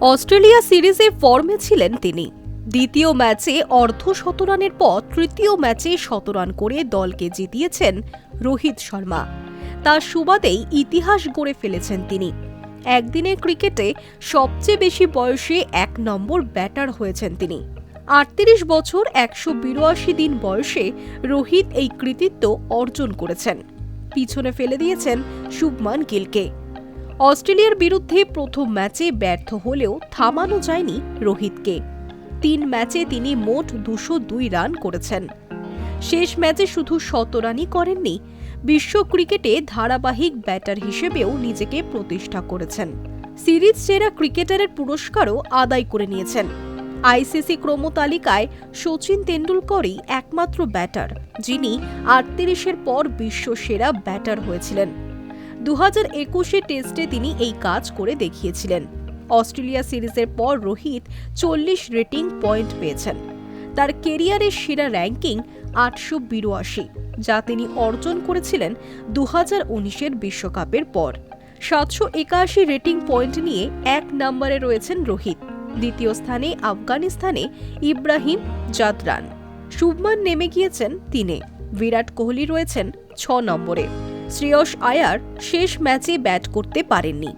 Australia সিরিজে ফর্মে ছিলেন তিনি। দ্বিতীয় ম্যাচে অর্ধ শতরানের পর তৃতীয় ম্যাচে শতরান করে দলকে জিতিয়েছেন রোহিত শর্মা। তার সুবাদেই ইতিহাস গড়ে ফেলেছেন তিনি। একদিনের ক্রিকেটে সবচেয়ে বেশি বয়সে এক নম্বর ব্যাটার হয়েছেন তিনি। আটত্রিশ বছর একশো বিরাশি দিন বয়সে রোহিত এই কৃতিত্ব অর্জন করেছেন। পিছনে ফেলে দিয়েছেন শুভমান গিলকে। অস্ট্রেলিয়ার বিরুদ্ধে প্রথম ম্যাচে ব্যর্থ হলেও থামানো যায়নি রোহিতকে। তিন ম্যাচে তিনি মোট দুশো দুই রান করেছেন। শেষ ম্যাচে শুধু শতরানই করেননি, বিশ্ব ক্রিকেটে ধারাবাহিক ব্যাটার হিসেবেও নিজেকে প্রতিষ্ঠা করেছেন। সিরিজ সেরা ক্রিকেটারের পুরস্কারও আদায় করে নিয়েছেন। আইসিসি ক্রমতালিকায় সচিন তেন্ডুলকরই একমাত্র ব্যাটার, যিনি আটত্রিশের পর বিশ্ব সেরা ব্যাটার হয়েছিলেন। দু হাজার একুশে টেস্টে তিনি এই কাজ করে দেখিয়েছিলেন। অস্ট্রেলিয়া সিরিজের পর রোহিত চল্লিশ রেটিং পয়েন্ট পেয়েছেন। তার কেরিয়ারের সেরা র্যাঙ্কিং আটশো বিরাশি, যা তিনি অর্জন করেছিলেন দু হাজার উনিশের বিশ্বকাপের পর। সাতশো একাশি রেটিং পয়েন্ট নিয়ে এক নম্বরে রয়েছেন রোহিত। দ্বিতীয় স্থানে আফগানিস্তানে ইব্রাহিম জাদরান। শুভমান নেমে গিয়েছেন তিনে। বিরাট কোহলি রয়েছেন ছ নম্বরে। শ্রেয়স আয়ার শেষ ম্যাচে ব্যাট করতে পারেননি।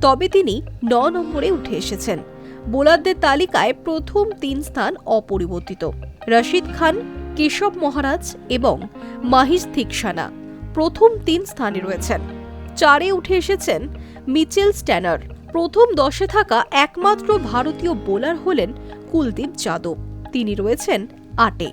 তবে তিনি ন নম্বরে উঠে এসেছেন। বোলারদের তালিকায় প্রথম তিন স্থান অপরিবর্তিত। রশিদ খান, কেশব মহারাজ এবং মাহিস থিকসানা প্রথম তিন স্থানে রয়েছেন। চারে উঠে এসেছেন মিচেল স্ট্যানার। প্রথম দশে থাকা একমাত্র ভারতীয় বোলার হলেন কুলদীপ যাদব। তিনি রয়েছেন আটে।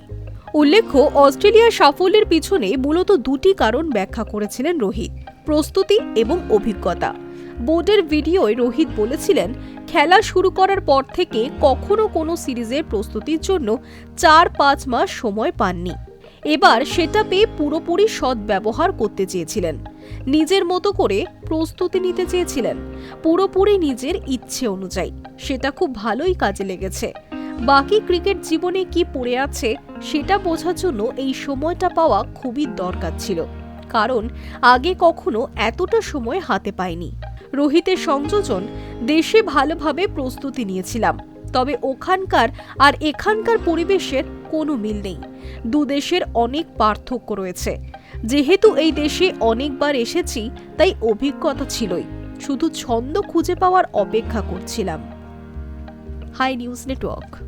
উল্লেখ্য অস্ট্রেলিয়ার সাফল্যের পিছনে মূলত দুটি কারণ ব্যাখ্যা করেছিলেন রোহিত, প্রস্তুতি এবং অভিজ্ঞতা। বোর্ডের ভিডিওয় রোহিত বলেছিলেন, খেলা শুরু করার পর থেকে কখনো কোনো সিরিজের প্রস্তুতির জন্য চার পাঁচ মাস সময় পাননি। এবার সেটা পেয়ে পুরোপুরি সদ্ব্যবহার করতে চেয়েছিলেন। নিজের মতো করে প্রস্তুতি নিতে চেয়েছিলেন। পুরোপুরি নিজের ইচ্ছে অনুযায়ী। সেটা খুব ভালোই কাজে লেগেছে। বাকি ক্রিকেট জীবনে কি পড়ে আছে সেটা বোঝার জন্য এই সময়টা পাওয়া খুবই দরকার ছিল। কারণ আগে কখনো এতটা সময় হাতে পাইনি। রোহিতের সংযোজন দেশে ভালোভাবে প্রস্তুতি নিয়েছিলাম। তবে ওখানকার আর এখানকার পরিবেশের কোনো মিল নেই। দু দেশের অনেক পার্থক্য রয়েছে। যেহেতু এই দেশে অনেকবার এসেছি, তাই অভিজ্ঞতা ছিলই। শুধু ছন্দ খুঁজে পাওয়ার অপেক্ষা করছিলাম। High News Network.